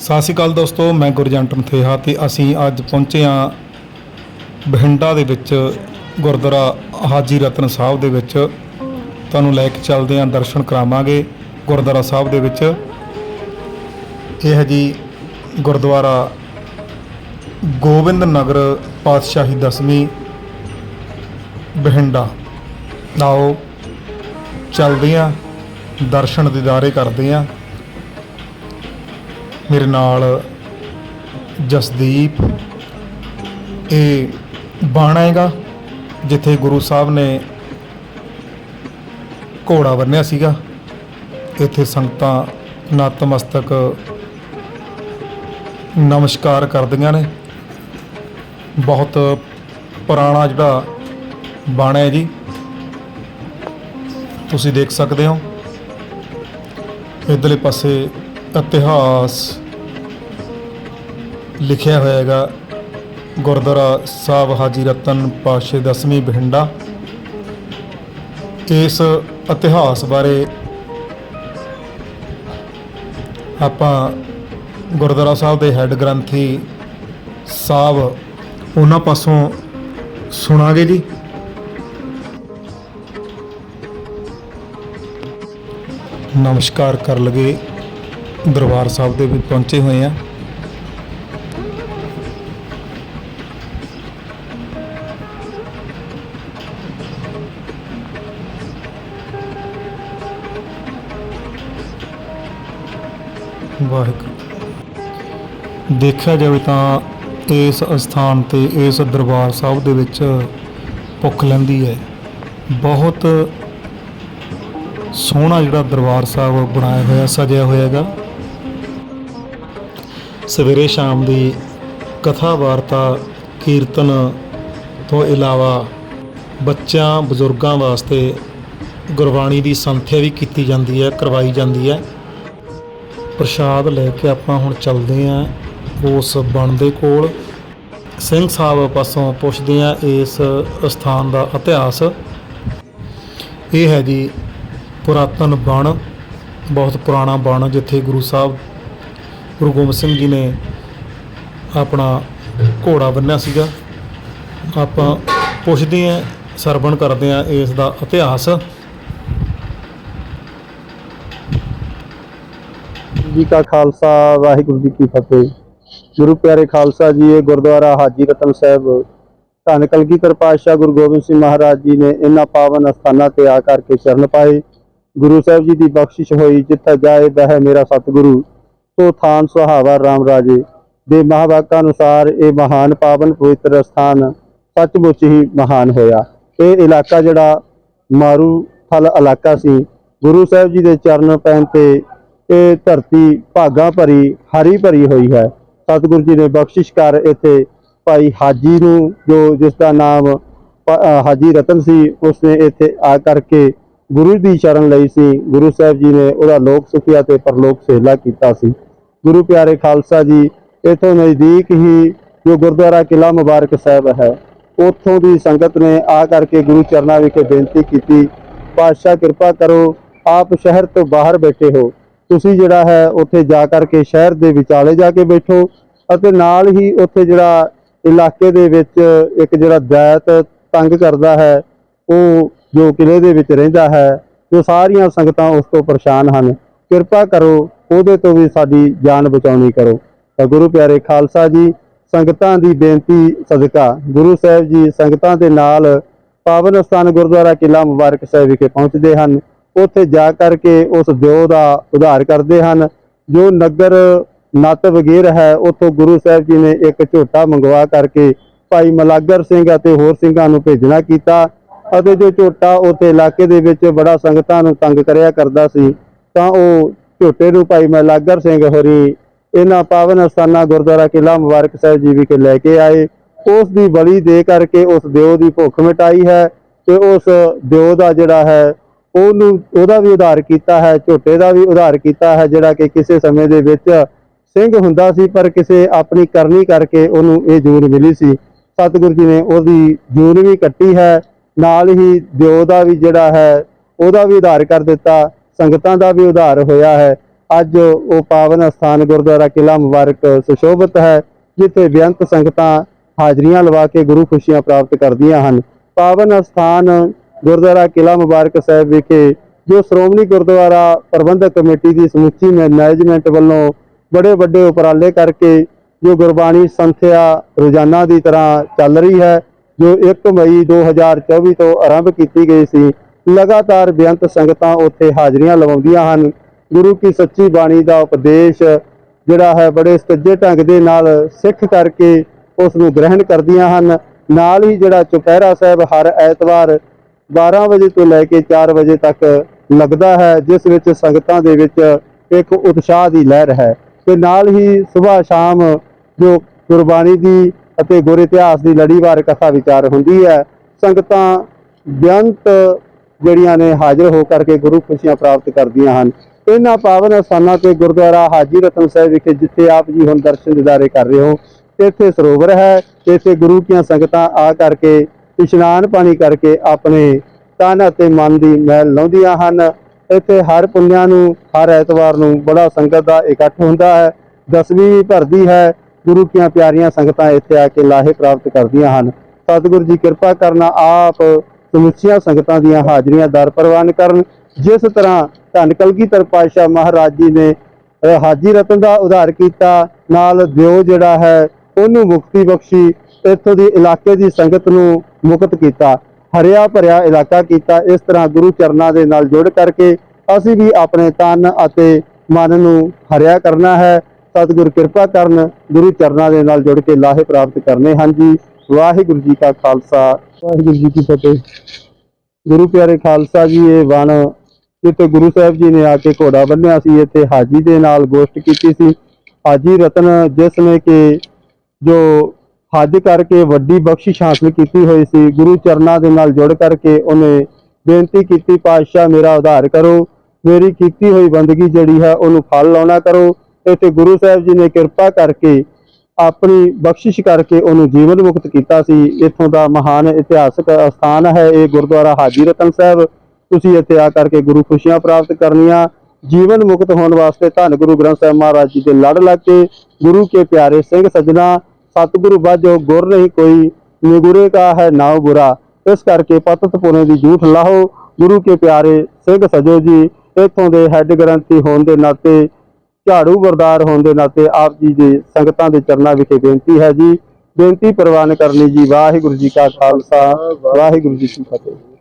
ਸਤਿ ਸ਼੍ਰੀ ਅਕਾਲ ਦੋਸਤੋ, ਮੈਂ ਗੁਰਜੰਟ ਮਥੇਹਾ ਤੇ ਅਸੀਂ ਅੱਜ ਪਹੁੰਚੇ ਹਾਂ ਬਠਿੰਡਾ ਦੇ ਵਿੱਚ ਗੁਰਦੁਆਰਾ ਹਾਜੀ ਰਤਨ ਸਾਹਿਬ ਦੇ ਵਿੱਚ। ਤੁਹਾਨੂੰ ਲੈ ਕੇ ਚੱਲਦੇ ਹਾਂ, ਦਰਸ਼ਨ ਕਰਾਵਾਂਗੇ ਗੁਰਦੁਆਰਾ ਸਾਹਿਬ ਦੇ ਵਿੱਚ। ਇਹ ਹੈ ਜੀ ਗੁਰਦੁਆਰਾ ਗੋਬਿੰਦ ਨਗਰ ਪਾਤਸ਼ਾਹੀ ਦਸਵੀਂ ਬਠਿੰਡਾ। ਆਓ, ਚੱਲਦੇ ਹਾਂ, ਦਰਸ਼ਨ ਦੀਦਾਰੇ ਕਰਦੇ ਹਾਂ। ਮੇਰੇ ਨਾਲ ਜਸਦੀਪ, ਇਹ ਬਾਣਾ ਹੈਗਾ, ਜਿੱਥੇ ਗੁਰੂ ਸਾਹਿਬ ਨੇ ਘੋੜਾ ਬੰਨਿਆ ਸੀਗਾ। ਇੱਥੇ ਸੰਗਤਾਂ ਨਤਮਸਤਕ ਨਮਸਕਾਰ ਕਰਦੀਆਂ ਨੇ। ਬਹੁਤ ਪੁਰਾਣਾ ਜਿਹੜਾ ਬਾਣਾ ਹੈ ਜੀ, ਤੁਸੀਂ ਦੇਖ ਸਕਦੇ ਹੋ। ਇਧਰਲੇ ਪਾਸੇ ਇਤਿਹਾਸ ਲਿਖਿਆ ਹੋਇਆ ਹੈਗਾ ਗੁਰਦੁਆਰਾ ਸਾਹਿਬ ਹਾਜੀ ਰਤਨ ਪਾਤਸ਼ਾਹ ਦਸਵੀਂ ਬਠਿੰਡਾ। ਇਸ ਇਤਿਹਾਸ ਬਾਰੇ ਆਪਾਂ ਗੁਰਦੁਆਰਾ ਸਾਹਿਬ ਦੇ ਹੈੱਡ ਗ੍ਰੰਥੀ ਸਾਹਿਬ ਉਹਨਾਂ ਪਾਸੋਂ ਸੁਣਾਗੇ ਜੀ। ਨਮਸਕਾਰ ਕਰ ਲਗੇ ਦਰਬਾਰ ਸਾਹਿਬ ਦੇ ਵਿੱਚ ਪਹੁੰਚੇ ਹੋਏ ਆ। ਵਾਹਿਗੁਰੂ। ਦੇਖਿਆ ਜਾਵੇ ਤਾਂ ਇਸ ਅਸਥਾਨ ਤੇ, ਇਸ ਦਰਬਾਰ ਸਾਹਿਬ ਦੇ ਵਿੱਚ ਭੁੱਖ ਲੈਂਦੀ ਹੈ। ਬਹੁਤ ਸੋਹਣਾ ਜਿਹੜਾ ਦਰਬਾਰ ਸਾਹਿਬ ਬਣਾਇਆ ਹੋਇਆ, ਸਜਿਆ ਹੋਇਆ ਹੈਗਾ। ਸਵੇਰੇ ਸ਼ਾਮ ਦੀ ਕਥਾ ਵਾਰਤਾ, ਕੀਰਤਨ ਤੋਂ ਇਲਾਵਾ ਬੱਚਿਆਂ, ਬਜ਼ੁਰਗਾਂ ਵਾਸਤੇ ਗੁਰਬਾਣੀ ਦੀ ਸੰਥਿਆ ਵੀ ਕੀਤੀ ਜਾਂਦੀ ਹੈ, ਕਰਵਾਈ ਜਾਂਦੀ ਹੈ। ਪ੍ਰਸ਼ਾਦ ਲੈ ਕੇ ਆਪਾਂ ਹੁਣ ਚੱਲਦੇ ਆਂ ਉਸ ਬਣ ਦੇ ਕੋਲ। ਸਿੰਘ ਸਾਹਿਬ ਪਾਸੋਂ ਪੁੱਛਦੇ ਆਂ ਇਸ ਸਥਾਨ ਦਾ ਇਤਿਹਾਸ। ਇਹ ਹੈ ਜੀ ਪੁਰਾਤਨ ਬਣ, ਬਹੁਤ ਪੁਰਾਣਾ ਬਣ ਜਿੱਥੇ ਗੁਰੂ ਸਾਹਿਬ ਗੁਰੂ ਗੋਬਿੰਦ ਸਿੰਘ ਜੀ ਨੇ ਆਪਣਾ ਘੋੜਾ ਬੰਨਿਆ ਸੀਗਾ। ਆਪਾਂ ਪੁੱਛਦੇ ਆਂ ਸਰਵਣ ਕਰਦੇ ਆਂ ਇਸ ਦਾ ਇਤਿਹਾਸ। ਜੀ ਕਾ ਖਾਲਸਾ, ਵਾਹਿਗੁਰੂ ਜੀ ਕੀ ਫਤਿਹ। ਗੁਰੂ ਪਿਆਰੇ ਖਾਲਸਾ ਜੀ, ਇਹ ਗੁਰਦੁਆਰਾ ਹਾਜੀ ਰਤਨ ਸਾਹਿਬ, ਧੰਨ ਕਲਗੀਧਰ ਪਾਤਸ਼ਾਹ ਗੁਰੂ ਗੋਬਿੰਦ ਸਿੰਘ ਮਹਾਰਾਜ ਜੀ ਨੇ ਇਹਨਾਂ ਪਾਵਨ ਅਸਥਾਨਾਂ ਤੇ ਆ ਕਰਕੇ ਚਰਨ ਪਾਏ। ਗੁਰੂ ਸਾਹਿਬ ਜੀ ਦੀ ਬਖਸ਼ਿਸ਼ ਹੋਈ, ਜਿੱਥੇ ਜਾਏ ਬਹਿ ਮੇਰਾ ਸਤਿਗੁਰੂ। ਸੋ ਥਾਨ ਸੁਹਾਵਾ RAM ਰਾਜੇ ਦੇ ਮਹਾਵਾਕਾਂ ਅਨੁਸਾਰ ਇਹ ਮਹਾਨ ਪਾਵਨ ਪਵਿੱਤਰ ਸਥਾਨ ਸੱਚਮੁੱਚ ਹੀ ਮਹਾਨ ਹੋਇਆ। ਇਹ ਇਲਾਕਾ ਜਿਹੜਾ ਮਾਰੂ ਥਲ ਇਲਾਕਾ ਸੀ, ਗੁਰੂ ਸਾਹਿਬ ਜੀ ਦੇ ਚਰਨ ਪੈਣ ਤੇ ਇਹ ਧਰਤੀ ਭਾਗਾ ਭਰੀ, ਹਰੀ ਭਰੀ ਹੋਈ ਹੈ। ਸਤਿਗੁਰੂ ਜੀ ਨੇ ਬਖਸ਼ਿਸ਼ ਕਰ ਇੱਥੇ ਭਾਈ ਹਾਜੀ ਨੂੰ, ਜੋ ਜਿਸ ਦਾ ਨਾਮ ਹਾਜੀ ਰਤਨ ਸੀ, ਉਸਨੇ ਇੱਥੇ ਆ ਕਰਕੇ ਗੁਰੂ ਦੀ ਸ਼ਰਨ ਲਈ ਸੀ। ਗੁਰੂ ਸਾਹਿਬ ਜੀ ਨੇ ਉਹਦਾ ਲੋਕ ਸੁਖਿਆ ਤੇ ਪਰਲੋਕ ਸੇਲਾ ਕੀਤਾ ਸੀ। ਗੁਰੂ ਪਿਆਰੇ ਖਾਲਸਾ ਜੀ, ਇਥੋਂ ਨਜ਼ਦੀਕ ਹੀ ਜੋ ਗੁਰਦੁਆਰਾ ਕਿਲਾ ਮੁਬਾਰਕ ਸਾਹਿਬ ਹੈ, ਉੱਥੋਂ ਦੀ ਸੰਗਤ ਨੇ ਆ ਕਰਕੇ ਗੁਰੂ ਚਰਨਾਂ ਵਿਖੇ ਬੇਨਤੀ ਕੀਤੀ, ਪਾਤਸ਼ਾਹ, ਕਿਰਪਾ ਕਰੋ, ਆਪ ਸ਼ਹਿਰ ਤੋਂ ਬਾਹਰ ਬੈਠੇ ਹੋ। ਤੁਸੀਂ ਜਿਹੜਾ ਹੈ, ਉੱਥੇ ਜਾ ਕਰਕੇ ਸ਼ਹਿਰ ਦੇ ਵਿਚਾਲੇ ਜਾ ਕੇ ਬੈਠੋ ਅਤੇ ਨਾਲ ਹੀ ਉੱਥੇ ਜਿਹੜਾ ਇਲਾਕੇ ਦੇ ਵਿੱਚ ਇੱਕ ਜਿਹੜਾ ਦੈਤ ਤੰਗ ਕਰਦਾ ਹੈ, ਉਹ ਜੋ ਕਿਲੇ ਦੇ ਵਿੱਚ ਰਹਿੰਦਾ ਹੈ, ਜੋ ਸਾਰੀਆਂ ਸੰਗਤਾਂ ਉਸ ਤੋਂ ਪਰੇਸ਼ਾਨ ਹਨ। ਕਿਰਪਾ ਕਰੋ ਉਹਦੇ ਤੋਂ ਵੀ ਸਾਡੀ ਜਾਨ ਬਚਾਉਣੀ ਕਰੋ। ਤਾਂ ਗੁਰੂ ਪਿਆਰੇ ਖਾਲਸਾ ਜੀ, ਸੰਗਤਾਂ ਦੀ ਬੇਨਤੀ, ਸਦਕਾ। ਗੁਰੂ ਸਾਹਿਬ ਜੀ ਸੰਗਤਾਂ ਦੇ ਨਾਲ ਪਾਵਨ ਸਥਾਨ ਗੁਰਦੁਆਰਾ ਕਿਲਾ ਮੁਬਾਰਕ ਸਾਹਿਬ ਵਿਖੇ ਪਹੁੰਚਦੇ ਹਨ। ਉੱਥੇ ਜਾ ਕਰਕੇ ਉਸ ਦਿਓ ਦਾ ਉਧਾਰ ਕਰਦੇ ਹਨ। ਜੋ ਨਗਰ ਨੱਤ ਵਗੇਰ ਹੈ, ਉੱਥੋਂ ਗੁਰੂ ਸਾਹਿਬ ਜੀ ਨੇ ਇੱਕ ਝੋਟਾ ਮੰਗਵਾ ਕਰਕੇ ਭਾਈ ਮਲਾਗਰ ਸਿੰਘ ਅਤੇ ਹੋਰ ਸਿੰਘਾਂ ਨੂੰ ਭੇਜਣਾ ਕੀਤਾ ਅਤੇ ਜੋ ਝੋਟਾ ਉੱਥੇ ਇਲਾਕੇ ਦੇ ਵਿੱਚ ਬੜਾ ਸੰਗਤਾਂ ਨੂੰ ਤੰਗ ਕਰਿਆ ਕਰਦਾ ਸੀ, ਤਾਂ ਉਹ ਝੋਟੇ ਨੂੰ ਭਾਈ ਮਲਾਗਰ ਸਿੰਘ ਹੋਰੀ, ਇਹਨਾਂ ਪਾਵਨ ਅਸਥਾਨਾਂ ਗੁਰਦੁਆਰਾ ਕਿਲਾ ਮੁਬਾਰਕ ਸਾਹਿਬ ਜੀ ਵਿਖੇ ਲੈ ਕੇ ਆਏ। ਉਸ ਦੀ ਬਲੀ ਦੇ ਕਰਕੇ ਉਸ ਦਿਓ ਦੀ ਭੁੱਖ ਮਿਟਾਈ ਹੈ ਤੇ ਉਸ ਦਿਓ ਦਾ ਜਿਹੜਾ ਹੈ, ਉਹਨੂੰ, ਉਹਦਾ ਵੀ ਉਧਾਰ ਕੀਤਾ ਹੈ, ਝੋਟੇ ਦਾ ਵੀ ਉਧਾਰ ਕੀਤਾ ਹੈ, ਜਿਹੜਾ ਕਿ ਕਿਸੇ ਸਮੇਂ ਦੇ ਵਿੱਚ ਸਿੰਘ ਹੁੰਦਾ ਸੀ, ਪਰ ਕਿਸੇ ਆਪਣੀ ਕਰਨੀ ਕਰਕੇ ਉਹਨੂੰ ਇਹ ਜੂਨ ਮਿਲੀ ਸੀ। ਸਤਿਗੁਰੂ ਜੀ ਨੇ ਉਹਦੀ ਜੂਨ ਵੀ ਕੱਟੀ ਹੈ, ਨਾਲ ਹੀ ਦਿਓ ਦਾ ਵੀ ਜਿਹੜਾ ਹੈ, ਉਹਦਾ ਵੀ ਉਧਾਰ ਕਰ ਦਿੱਤਾ। ਸੰਗਤਾਂ ਦਾ ਵੀ ਉਧਾਰ ਹੋਇਆ ਹੈ। ਅੱਜ ਉਹ ਪਾਵਨ ਸਥਾਨ ਗੁਰਦੁਆਰਾ ਕਿਲਾ ਮੁਬਾਰਕ ਸੁਸ਼ੋਭਿਤ ਹੈ, ਜਿੱਥੇ ਬੇਅੰਤ ਸੰਗਤਾਂ ਹਾਜ਼ਰੀਆਂ ਲਵਾ ਕੇ ਗੁਰੂ ਖੁਸ਼ੀਆਂ ਪ੍ਰਾਪਤ ਕਰਦੀਆਂ ਹਨ। ਪਾਵਨ ਸਥਾਨ ਗੁਰਦੁਆਰਾ ਕਿਲਾ ਮੁਬਾਰਕ ਸਾਹਿਬ ਵਿਖੇ, ਜੋ ਸ਼੍ਰੋਮਣੀ ਗੁਰਦੁਆਰਾ ਪ੍ਰਬੰਧਕ ਕਮੇਟੀ ਦੀ ਸਮੁੱਚੀ ਮੈਨੇਜਮੈਂਟ ਵੱਲੋਂ ਬੜੇ ਵੱਡੇ ਉਪਰਾਲੇ ਕਰਕੇ ਜੋ ਗੁਰਬਾਣੀ ਸੰਥਿਆ ਰੋਜ਼ਾਨਾ ਦੀ ਤਰ੍ਹਾਂ ਚੱਲ ਰਹੀ ਹੈ, ਜੋ 1 ਮਈ 2024 ਤੋਂ ਆਰੰਭ ਕੀਤੀ ਗਈ ਸੀ ਲਗਾਤਾਰ ਬੇਅੰਤ ਸੰਗਤਾਂ ਉੱਥੇ ਹਾਜ਼ਰੀਆਂ ਲਵਾਉਂਦੀਆਂ ਹਨ। ਗੁਰੂ ਕੀ ਸੱਚੀ ਬਾਣੀ ਦਾ ਉਪਦੇਸ਼ ਜਿਹੜਾ ਹੈ ਬੜੇ ਸੱਜੇ ਢੰਗ ਦੇ ਨਾਲ ਸਿੱਖ ਕਰਕੇ ਉਸ ਨੂੰ ਗ੍ਰਹਿਣ ਕਰਦੀਆਂ ਹਨ। ਨਾਲ ਹੀ ਜਿਹੜਾ ਚੁਪਹਿਰਾ ਸਾਹਿਬ ਹਰ ਐਤਵਾਰ 12 ਵਜੇ ਤੋਂ ਲੈ ਕੇ 4 ਵਜੇ ਤੱਕ ਲੱਗਦਾ ਹੈ, ਜਿਸ ਵਿੱਚ ਸੰਗਤਾਂ ਦੇ ਵਿੱਚ ਇੱਕ ਉਤਸ਼ਾਹ ਦੀ ਲਹਿਰ ਹੈ। ਤੇ ਨਾਲ ਹੀ ਸਵੇਰ ਸ਼ਾਮ ਜੋ ਗੁਰਬਾਣੀ ਦੀ ਅਤੇ ਗੁਰ ਇਤਿਹਾਸ ਦੀ ਲੜੀਵਾਰ ਕਥਾ ਵਿਚਾਰ ਹੁੰਦੀ ਹੈ, ਸੰਗਤਾਂ ਬੇਅੰਤ ਜਿਹੜੀਆਂ ਨੇ ਹਾਜ਼ਰ ਹੋ ਕਰਕੇ ਗੁਰੂ ਖੁਸ਼ੀਆਂ ਪ੍ਰਾਪਤ ਕਰਦੀਆਂ ਹਨ। ਇਹਨਾਂ ਪਾਵਨ ਅਸਥਾਨਾਂ ਤੇ ਗੁਰਦੁਆਰਾ ਹਾਜੀ ਰਤਨ ਸਾਹਿਬ ਵਿਖੇ ਜਿੱਥੇ ਆਪ ਜੀ ਹੁਣ ਦਰਸ਼ਨ ਦਿਦਾਰੇ ਕਰ ਰਹੇ ਹੋ, ਇੱਥੇ ਸਰੋਵਰ ਹੈ, ਇੱਥੇ ਗੁਰੂ ਕੀਆਂ ਸੰਗਤਾਂ ਆ ਕਰਕੇ, ਇਸ਼ਨਾਨ ਪਾਣੀ ਕਰਕੇ ਆਪਣੇ ਤਨ ਅਤੇ ਮਨ ਦੀ ਮਹਿਲ ਲਾਉਂਦੀਆਂ ਹਨ। ਇੱਥੇ ਹਰ ਪੁੰਨਿਆਂ ਨੂੰ, ਹਰ ਐਤਵਾਰ ਨੂੰ ਬੜਾ ਸੰਗਤ ਦਾ ਇਕੱਠ ਹੁੰਦਾ ਹੈ, ਦਸਵੀਂ ਭਰਦੀ ਹੈ, ਗੁਰੂ ਕੀਆਂ ਪਿਆਰੀਆਂ ਸੰਗਤਾਂ ਇੱਥੇ ਆ ਕੇ ਲਾਹੇ ਪ੍ਰਾਪਤ ਕਰਦੀਆਂ ਹਨ। ਸਤਿਗੁਰੂ ਜੀ ਕਿਰਪਾ ਕਰਨਾ ਆਪ ਸਮੁੱਚੀਆਂ ਸੰਗਤਾਂ ਦੀਆਂ ਹਾਜ਼ਰੀਆਂ ਦਰ ਪ੍ਰਵਾਨ ਕਰਨ। ਜਿਸ ਤਰ੍ਹਾਂ ਧੰਨ ਕਲਗੀਧਰ ਪਾਤਸ਼ਾਹ ਮਹਾਰਾਜ ਜੀ ਨੇ ਹਾਜੀ ਰਤਨ ਦਾ ਉਧਾਰ ਕੀਤਾ, ਨਾਲ ਦਿਓ ਜਿਹੜਾ ਹੈ, ਉਹਨੂੰ ਮੁਕਤੀ ਬਖਸ਼ੀ, ਇੱਥੋਂ ਦੀ ਇਲਾਕੇ ਦੀ ਸੰਗਤ ਨੂੰ ਮੁਕਤ ਕੀਤਾ, ਹਰਿਆ ਭਰਿਆ ਇਲਾਕਾ ਕੀਤਾ, ਇਸ ਤਰ੍ਹਾਂ ਗੁਰੂ ਚਰਨਾਂ ਦੇ ਨਾਲ ਜੁੜ ਕਰਕੇ ਅਸੀਂ ਵੀ ਆਪਣੇ ਤਨ ਅਤੇ ਮਨ ਨੂੰ ਹਰਿਆ ਕਰਨਾ ਹੈ। ਸਤਿਗੁਰ ਕਿਰਪਾ ਕਰਨ ਗੁਰੂ ਚਰਨਾਂ ਦੇ ਨਾਲ ਜੁੜ ਕੇ ਲਾਹੇ ਪ੍ਰਾਪਤ ਕਰਨੇ ਹਨ ਜੀ। ਵਾਹਿਗੁਰੂ ਜੀ ਕਾ ਖਾਲਸਾ। ਵਾਹਿਗੁਰੂ ਜੀ ਕੀ ਫਤਿਹ। ਗੁਰੂ ਪਿਆਰੇ ਖਾਲਸਾ ਜੀ, ਇਹ ਵਣ ਜਿੱਥੇ ਗੁਰੂ ਸਾਹਿਬ ਜੀ ਨੇ ਆ ਕੇ ਘੋੜਾ ਬੰਨਿਆ ਸੀ, ਇੱਥੇ ਹਾਜੀ ਦੇ ਨਾਲ ਗੋਸ਼ਟ ਕੀਤੀ ਸੀ। ਹਾਜੀ ਰਤਨ ਜਿਸ ਨੇ ਕਿ ਜੋ ਹੱਜ ਕਰਕੇ ਵੱਡੀ ਬਖਸ਼ਿਸ਼ ਹਾਸਲ ਕੀਤੀ ਹੋਈ ਸੀ, ਗੁਰੂ ਚਰਨਾਂ ਦੇ ਨਾਲ ਜੁੜ ਕਰਕੇ ਉਹਨੇ ਬੇਨਤੀ ਕੀਤੀ, ਪਾਤਸ਼ਾਹ, ਮੇਰਾ ਉਧਾਰ ਕਰੋ। ਮੇਰੀ ਕੀਤੀ ਹੋਈ ਬੰਦਗੀ ਜਿਹੜੀ ਹੈ, ਉਹਨੂੰ ਫਲ ਲਾਉਣਾ ਕਰੋ। ਇੱਥੇ ਗੁਰੂ ਸਾਹਿਬ ਜੀ ਨੇ ਕਿਰਪਾ ਕਰਕੇ ਆਪਣੀ ਬਖਸ਼ਿਸ਼ ਕਰਕੇ ਉਹਨੂੰ ਜੀਵਨ ਮੁਕਤ ਕੀਤਾ ਸੀ। ਇੱਥੋਂ ਦਾ ਮਹਾਨ ਇਤਿਹਾਸਕ ਸਥਾਨ ਹੈ। ਇਹ ਗੁਰਦੁਆਰਾ ਹਾਜੀ ਰਤਨ ਸਾਹਿਬ। ਤੁਸੀਂ ਇੱਥੇ ਆ ਕਰਕੇ ਗੁਰੂ ਖੁਸ਼ੀਆਂ ਪ੍ਰਾਪਤ ਕਰਨੀਆਂ। ਜੀਵਨ ਮੁਕਤ ਹੋਣ ਵਾਸਤੇ ਧੰਨ ਗੁਰੂ ਗ੍ਰੰਥ ਸਾਹਿਬ ਮਹਾਰਾਜ ਜੀ ਦੇ ਲੜ ਲੱਗ। ਕੇ ਗੁਰੂ ਕੇ ਪਿਆਰੇ ਸਿੰਘ ਸਜਣਾ, ਸਤਿਗੁਰੂ ਬਾਝੋ ਗੁਰ ਨਹੀਂ ਕੋਈ। ਨਿਗੁਰੇ ਕਾ ਹੈ ਨਾਉ ਬੁਰਾ। ਇਸ ਕਰਕੇ ਪਤਤ ਪੁਨੇ ਦੀ ਝੂਠ ਲਾਹੋ। ਗੁਰੂ ਕੇ ਪਿਆਰੇ ਸਿੰਘ ਸਜੋ ਜੀ, ਇੱਥੋਂ ਦੇ ਹੈੱਡ ਗ੍ਰੰਥੀ ਹੋਣ ਦੇ ਨਾਤੇ ਝਾੜੂ ਵਰਦਾਰ ਹੋਣ ਦੇ ਨਾਤੇ ਆਪ ਜੀ ਦੇ ਸੰਗਤਾਂ ਦੇ ਚਰਨਾਂ ਵਿਖੇ ਬੇਨਤੀ ਹੈ ਜੀ। ਬੇਨਤੀ ਪ੍ਰਵਾਨ ਕਰਨੀ ਜੀ। ਵਾਹਿਗੁਰੂ ਜੀ ਕਾ ਖਾਲਸਾ, ਵਾਹਿਗੁਰੂ ਜੀ ਕੀ ਫਤਿਹ।